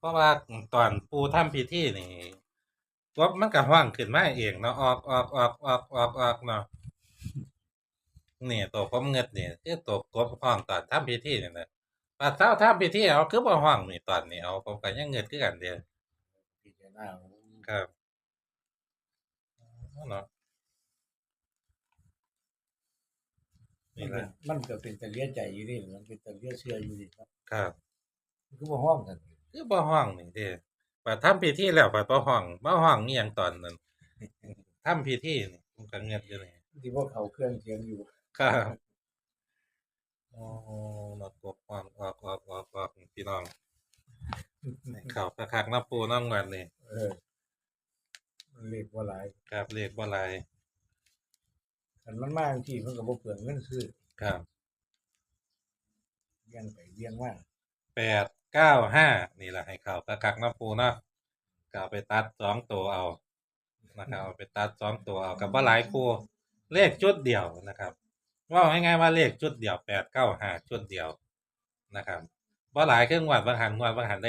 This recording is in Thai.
เพราะว่าตอนปูทำพิธีนี่กบมันก็ห้องขึ้นมาเองเนาะออกออกออกออกออกออกเนาะนี่ตัวผมเงิดนี่คือตัวกบห้องตอนทำพิธีนี่แหละปาเช้าทำพิธีเอาคือบ่ห้องนี่ตอนนี้เอาผมก็ยังเงิดคือกันเด้อพิจารณาครับเอาเนาะนี่มันแหก็ละมันก็เป็นตะเลียใจอยู่นี่มันเป็นตะเลียเชื่ออยู่นี่ครับ ครับมันคือบ่ห้องกัน คือบ่ห้องนี่เด้ปาทำพิธีแล้วปาบ่ห้องบ่ห้องอีหยังตอนนั้นทำพิธีนี่ผมก็เงิดอยู่นี่ที่ว่าเขาเครื่องเสียงอยู่ครับโอ้นกกบออกออกออกออกออกพี่น้องให้เข้าคักๆน้ำปูน้ำเงินนี่เออมันเรียกว่าหลายครับเลขบ่หลายคันมันมาที่มันก็บ่เปลืองเงินซื้อครับเลี้ยงไปเลี้ยงมา แปดเก้าห้านี่แหละให้เข้าตะกักน้ำปูเนาะก็เอาไปตัดสองตัวเอานะครับเอาไปตัดสองตัวเอากับบ่หลายคู่เลขจุดเดียวนะครับว่าง่ายๆว่าเลขจุดเดียวแปดเก้าห้าจุดเดียวนะครับบ่หลายเครื่องวัดบางหันวัดบางหันได้